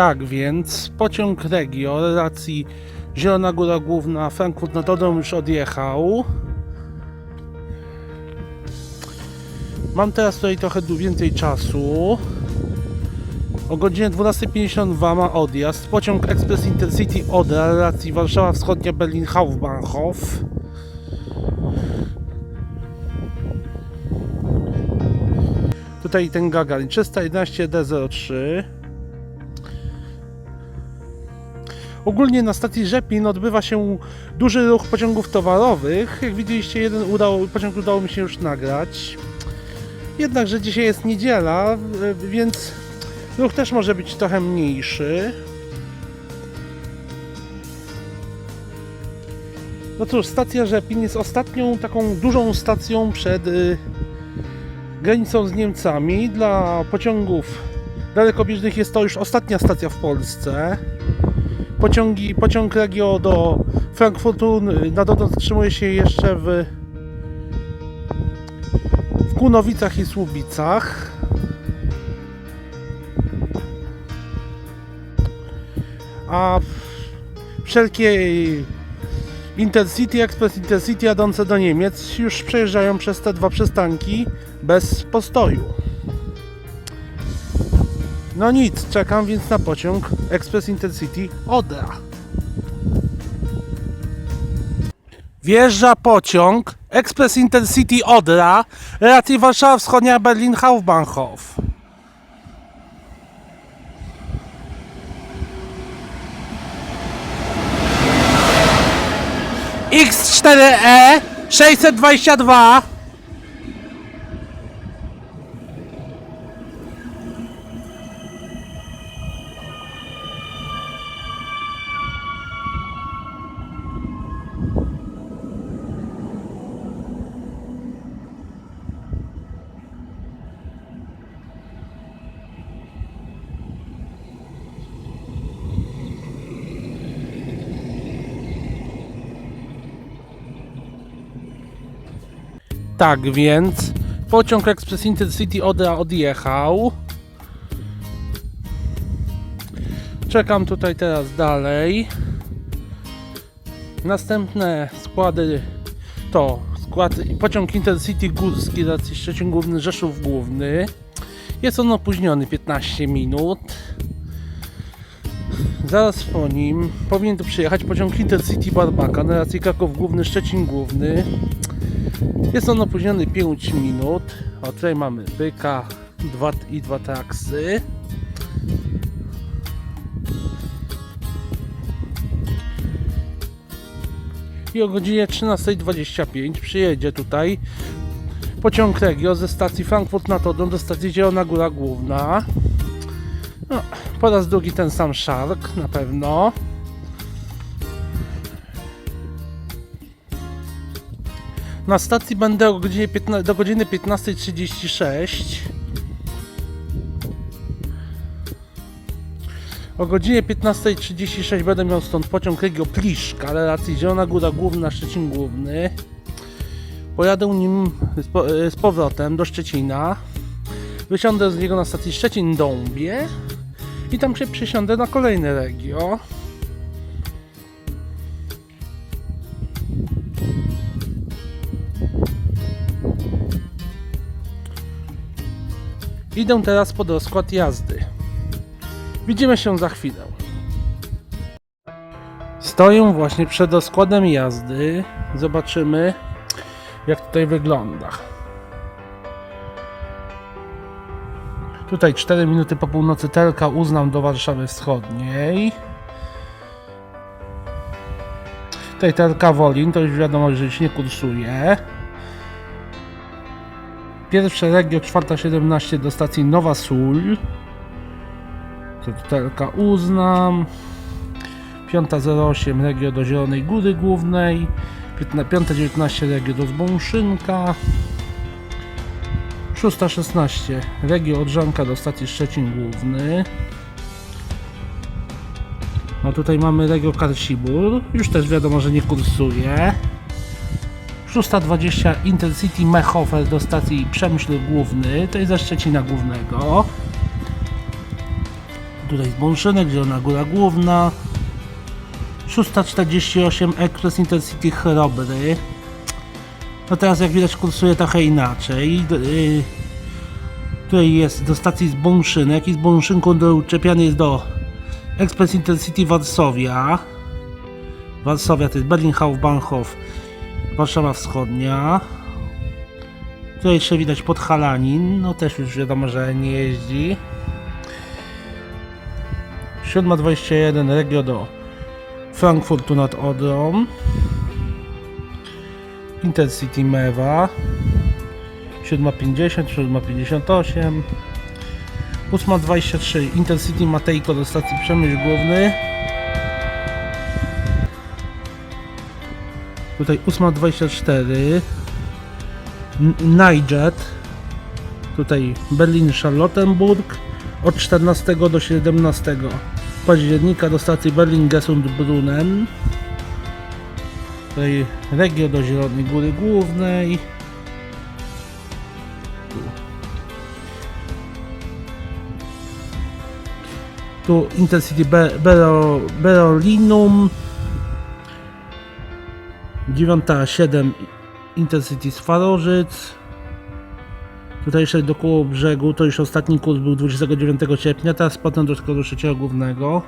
Tak więc pociąg Regio relacji Zielona Góra Główna Frankfurt nad Odrą już odjechał. Mam teraz tutaj trochę więcej czasu. O godzinie 12.52 ma odjazd. Pociąg Express Intercity Odra relacji Warszawa Wschodnia Berlin Hauptbahnhof. Tutaj ten Gagarin 311 Ogólnie na stacji Rzepin odbywa się duży ruch pociągów towarowych. Jak widzieliście, jeden udał, pociąg udało mi się już nagrać. Jednakże dzisiaj jest niedziela, więc ruch też może być trochę mniejszy. No cóż, stacja Rzepin jest ostatnią taką dużą stacją przed y, granicą z Niemcami. Dla pociągów dalekobieżnych jest to już ostatnia stacja w Polsce. Pociągi, pociąg Regio do Frankfurtu nad Odrą zatrzymuje się jeszcze w, w Kunowicach i Słubicach. A wszelkie Intercity, Express Intercity jadące do Niemiec już przejeżdżają przez te dwa przystanki bez postoju. No nic, czekam więc na pociąg Express Intercity Odra. Wjeżdża pociąg Express Intercity Odra, relacji Warszawa Wschodnia Berlin Hauptbahnhof. X4E 622 Tak więc pociąg Express Intercity Odra odjechał. Czekam tutaj teraz dalej. Następne składy to skład pociąg Intercity Górski racji Szczecin Główny Rzeszów Główny. Jest on opóźniony 15 minut. Zaraz po nim powinien tu przyjechać pociąg Intercity Barbaka na racji Kraków Główny Szczecin Główny. Jest on opóźniony 5 minut. O, tutaj mamy byka dwa, i dwa taksy. I o godzinie 13.25 przyjedzie tutaj pociąg Regio ze stacji Frankfurt nad Odrą do stacji Zielona Góra Główna. No, po raz drugi ten sam szark na pewno. Na stacji będę o godzinie 15, do godziny 15.36. O godzinie 15.36 będę miał stąd pociąg Regio Pliszka, relacji Zielona Góra Główna, Szczecin Główny. Pojadę nim z, po, z powrotem do Szczecina. Wysiądę z niego na stacji Szczecin-Dąbie i tam się przesiądę na kolejne Regio. Idę teraz pod rozkład jazdy. Widzimy się za chwilę. Stoję właśnie przed rozkładem jazdy. Zobaczymy, jak tutaj wygląda. Tutaj 4 minuty po północy Telka uznam do Warszawy Wschodniej. Tutaj Telka Wolin, to już wiadomo, że już nie kursuje. Pierwsze Regio 417 do stacji Nowa Sól. To Telka uznam. 508 Regio do Zielonej Góry Głównej. 519 Regio do Zbąszynka. 616 Regio Odrzanka do stacji Szczecin Główny. No tutaj mamy Regio Karsibur. Już też wiadomo, że nie kursuje. 620 Intercity Mechofer do stacji Przemyśl Główny, to jest ze Szczecina Głównego. Tutaj jest Bąszynek, Zielona Góra Główna. 648 Express Intercity Chrobry. No teraz jak widać kursuje trochę inaczej. Yy, Tutaj jest do stacji z Bąszynek i z Bąszynką do uczepiany jest do Express Intercity Warszawia. Warszawia to jest Berlin Hauptbahnhof, Warszawa Wschodnia. Tutaj jeszcze widać Podhalanin, no też już wiadomo, że nie jeździ. 7.21 Regio do Frankfurtu nad Odrą. Intercity Mewa. 7.50, 7.58. 8.23 Intercity Matejko do stacji Przemyśl Główny. Tutaj 8.24 N- Nijet. Tutaj Berlin Charlottenburg od 14 do 17 października do stacji Berlin Gesundbrunnen. Tutaj Regio do Zielonej Góry Głównej. Tu Intercity Be Bero Berolinum 9.7 Intercity Swarożyc Tutaj jeszcze do koło brzegu, to już ostatni kurs był 29 sierpnia, teraz potem do trzeciego głównego.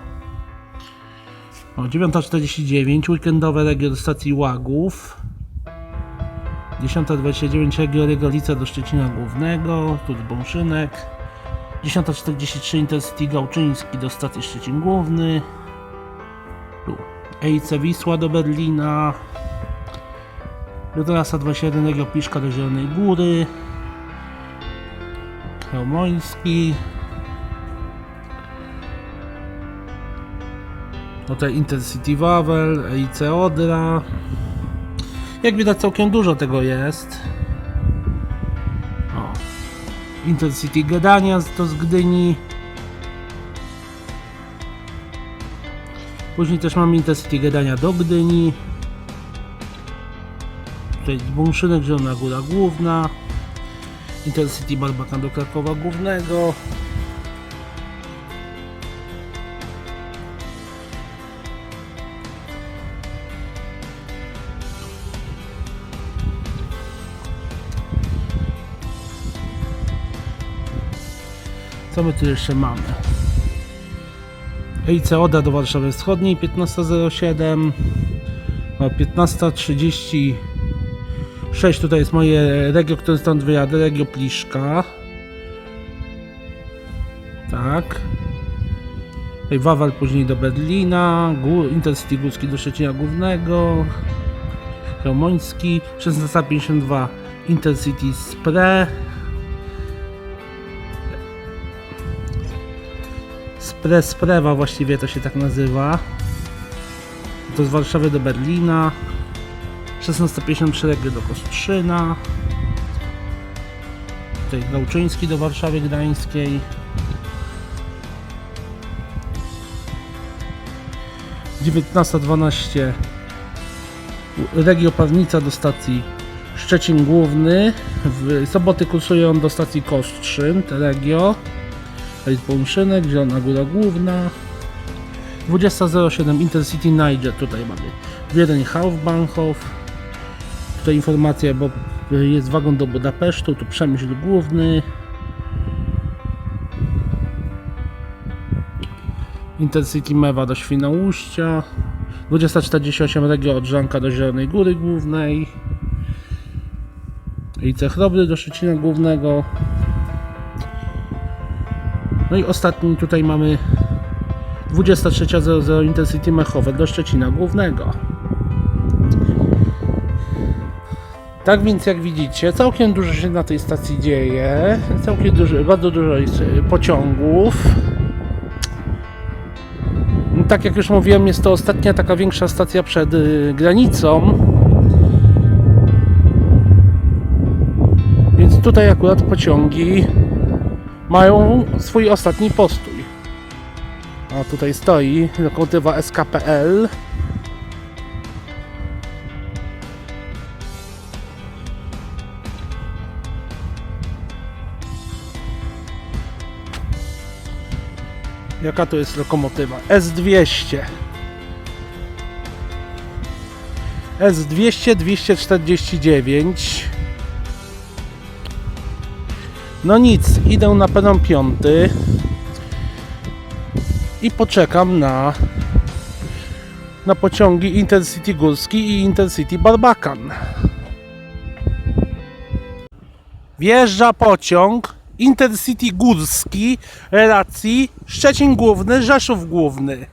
O, 9.49, weekendowe regio do stacji Łagów. 10.29 regio Regolica do Szczecina Głównego, tu z Bąszynek. 10.43 Intercity Gałczyński do stacji Szczecin Główny. Tu EIC Wisła do Berlina. 11.21 Regio Piszka do Zielonej Góry. Chełmoński. Tutaj Intercity Wawel, EIC Odra. Jak widać całkiem dużo tego jest. O. Intercity Gdania to z Gdyni. Później też mamy Intercity Gdania do Gdyni tutaj Bąszynek, Zielona Góra Główna, Intercity Barbakan do Krakowa Głównego, Co my tu jeszcze mamy? Ejce Oda do Warszawy Wschodniej 15.07 15.30 6 tutaj jest moje regio, które stąd wyjadę, regio Pliszka. Tak. Tutaj Wawal później do Berlina, Intercity Górski do Szczecina Głównego, Romoński, 1652 Intercity Spre, Spre Sprewa właściwie to się tak nazywa, to z Warszawy do Berlina, 16.53 Regio do Kostrzyna. Tutaj Gałczyński do Warszawy Gdańskiej. Dziewiętnasta dwanaście Regio Parnica do stacji Szczecin Główny. W soboty kursują do stacji Kostrzyn, Regio. Bąszynek, Zielona Góra Główna. 20.07 Intercity Niger, tutaj mamy Wiedeń Hauptbahnhof. Tutaj informacja, bo jest wagon do Budapesztu, tu Przemyśl Główny. Intercity Mewa do Świnoujścia. 20.48 Regio od Żanka do Zielonej Góry Głównej. I Cechrobry do Szczecina Głównego. No i ostatni tutaj mamy 23.00 Intercity Mechowe do Szczecina Głównego. Tak więc jak widzicie, całkiem dużo się na tej stacji dzieje. Całkiem dużo, bardzo dużo jest y, pociągów. Tak jak już mówiłem, jest to ostatnia taka większa stacja przed y, granicą. Więc tutaj akurat pociągi mają swój ostatni postój. A tutaj stoi lokomotywa SKPL. Jaka to jest lokomotywa? S200. S200 249. No nic, idę na peron piąty i poczekam na na pociągi Intercity Górski i Intercity Barbakan. Wjeżdża pociąg Intercity Górski relacji Szczecin Główny, Rzeszów Główny.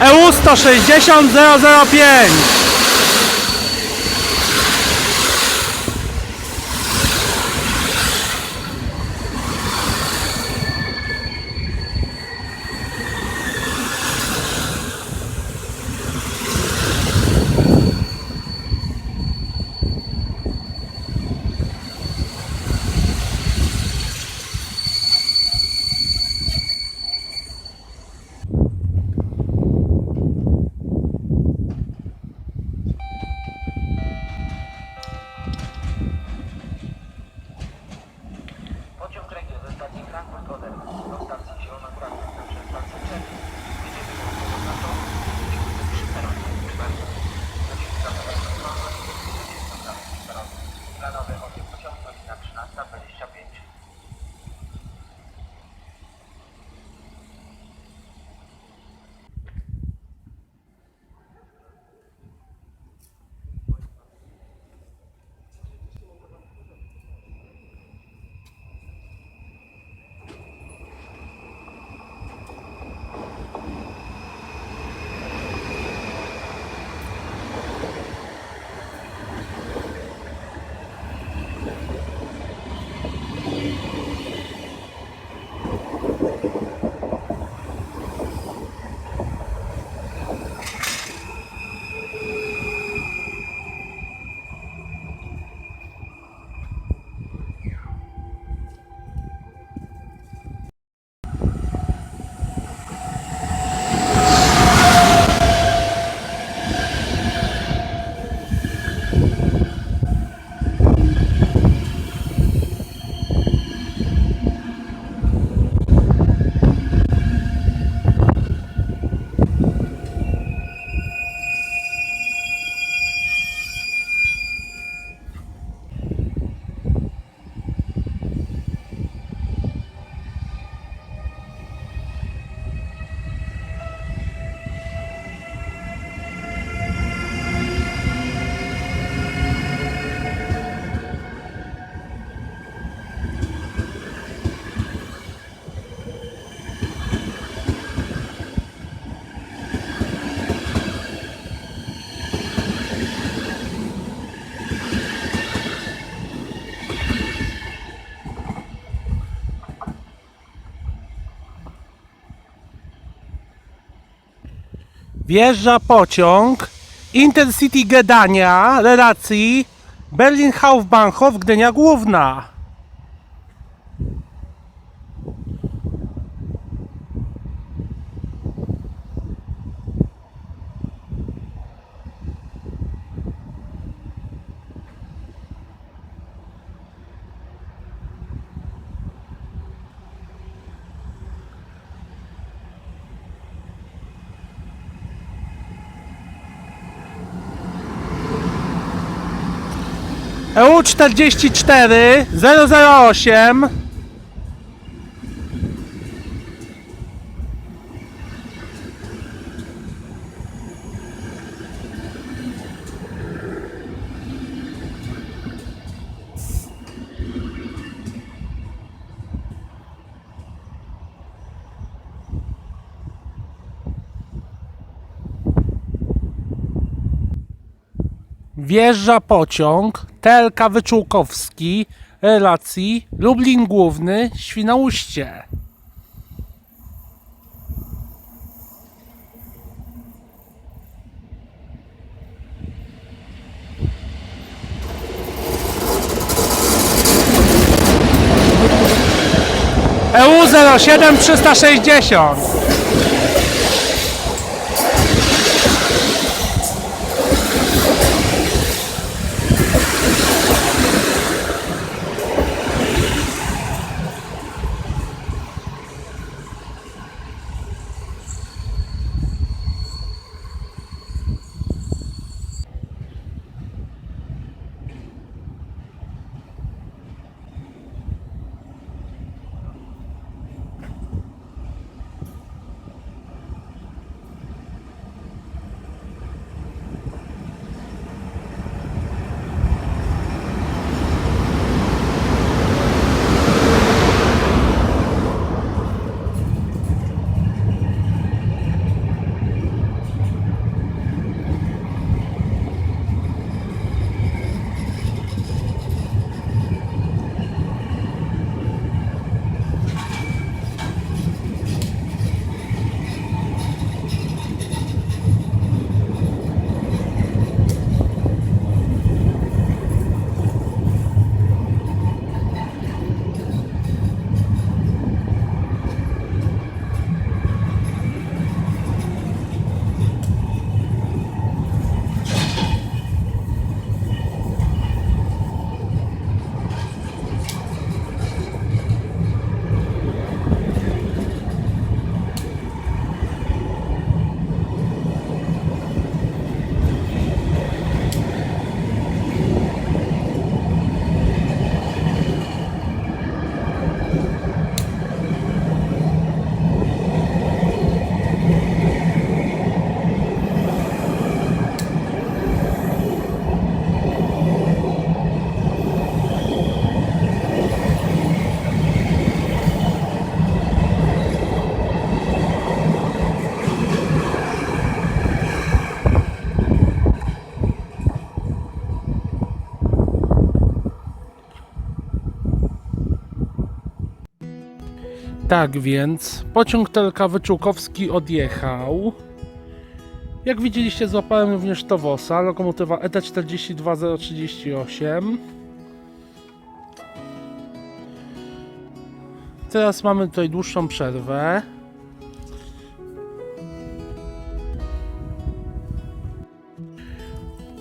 EU 160 005 stacji Frankfurt Oder do stacji Wjeżdża pociąg Intercity Gdynia relacji Berlin Hauptbahnhof Gdynia Główna. EU 44 008 Wjeżdża pociąg TLK Wyczółkowski relacji Lublin Główny Świnoujście. EU 07 360 Tak więc pociąg Telka Wyczółkowski odjechał. Jak widzieliście, złapałem również Towosa, lokomotywa E ET 42038. Teraz mamy tutaj dłuższą przerwę.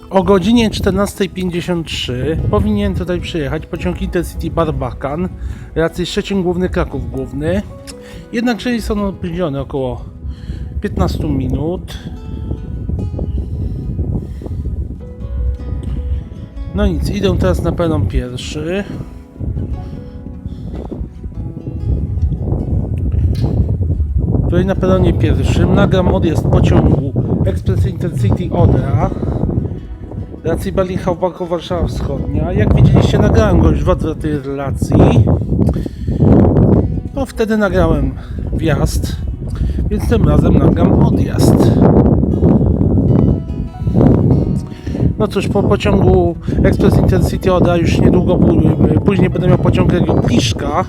O godzinie 14.53 powinien tutaj przyjechać pociąg Intercity Barbakan, raczej Szczecin Główny, Kraków Główny. Jednakże są opóźnione około 15 minut. No nic, idę teraz na peron pierwszy. Tutaj na peronie pierwszym nagram odjazd pociągu Express Intercity Odra relacji Berlin Hauptbahnhof Warszawa Wschodnia. Jak widzieliście nagrałem go już w tej relacji. No wtedy nagrałem wjazd, więc tym razem nagram odjazd. No cóż, po pociągu Express Intercity Odra już niedługo pó- później będę miał pociąg Regio Pliszka.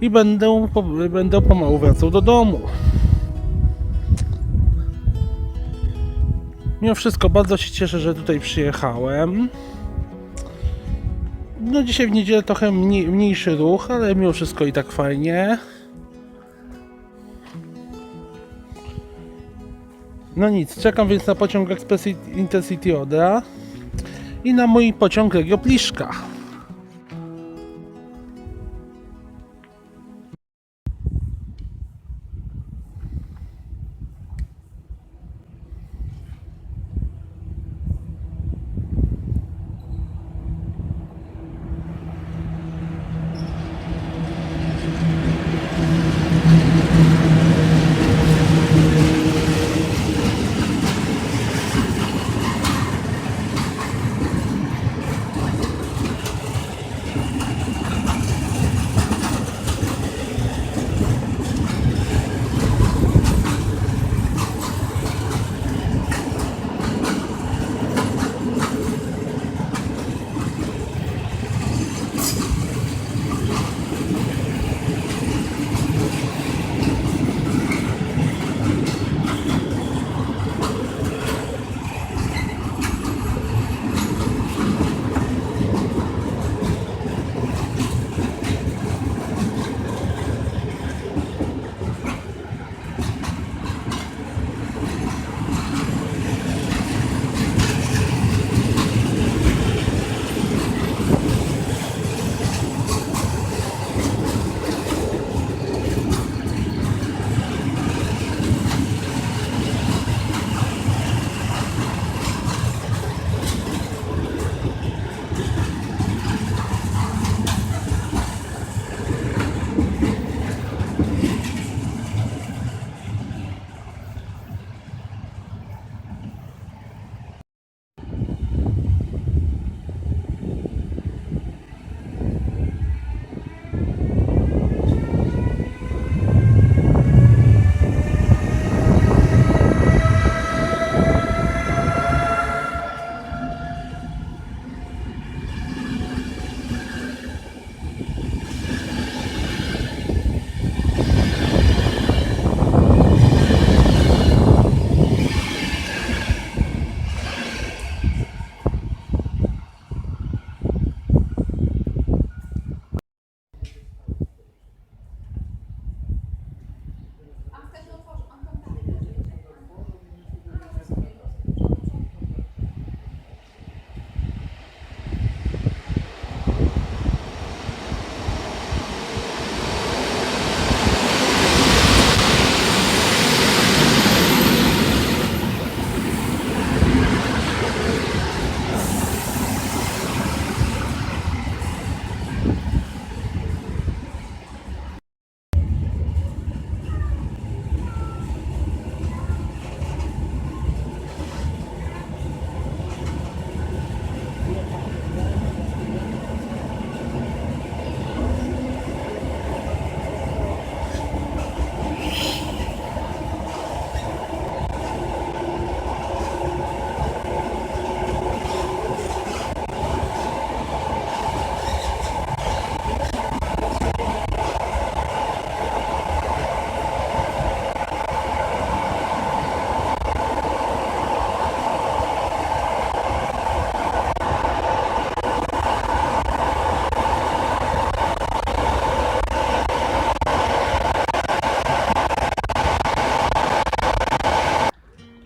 I będę, będę pomału wracał do domu. Mimo wszystko bardzo się cieszę, że tutaj przyjechałem. No dzisiaj w niedzielę trochę mniej, mniejszy ruch, ale mimo wszystko i tak fajnie. No nic, czekam więc na pociąg Express Intercity Odra i na mój pociąg Regio Pliszka.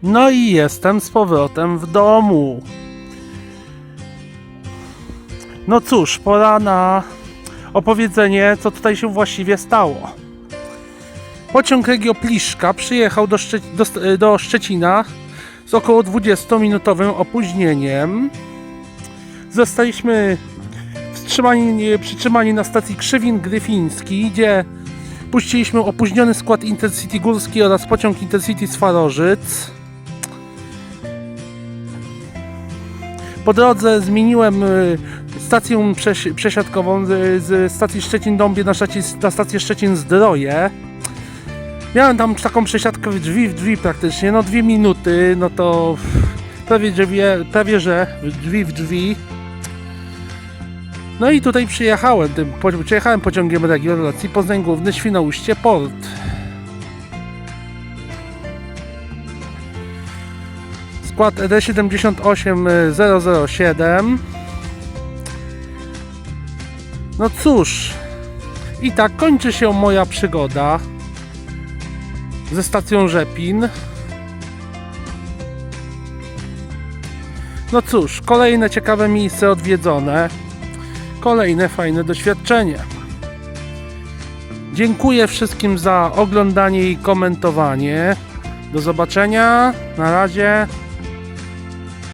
No i jestem z powrotem w domu. No cóż, pora na opowiedzenie, co tutaj się właściwie stało. Pociąg Regio Pliszka przyjechał do, Szcze- do, do Szczecina z około 20-minutowym opóźnieniem. Zostaliśmy przytrzymani na stacji Krzywin Gryfiński, gdzie puściliśmy opóźniony skład Intercity Górski oraz pociąg Intercity Swarożyc. Po drodze zmieniłem y, stację przesiadkową z, z stacji Szczecin-Dąbie na, na stację Szczecin-Zdroje. Miałem tam taką przesiadkę w drzwi w drzwi praktycznie, no dwie minuty, no to prawie, drzwie, prawie że drzwi w drzwi. No i tutaj przyjechałem, tym, przyjechałem pociągiem Regio relacji Poznań Główny, Świnoujście, Port. Skład E ED78007. No cóż, i tak kończy się moja przygoda ze stacją Rzepin. No cóż, kolejne ciekawe miejsce odwiedzone, kolejne fajne doświadczenie. Dziękuję wszystkim za oglądanie i komentowanie. Do zobaczenia. Na razie.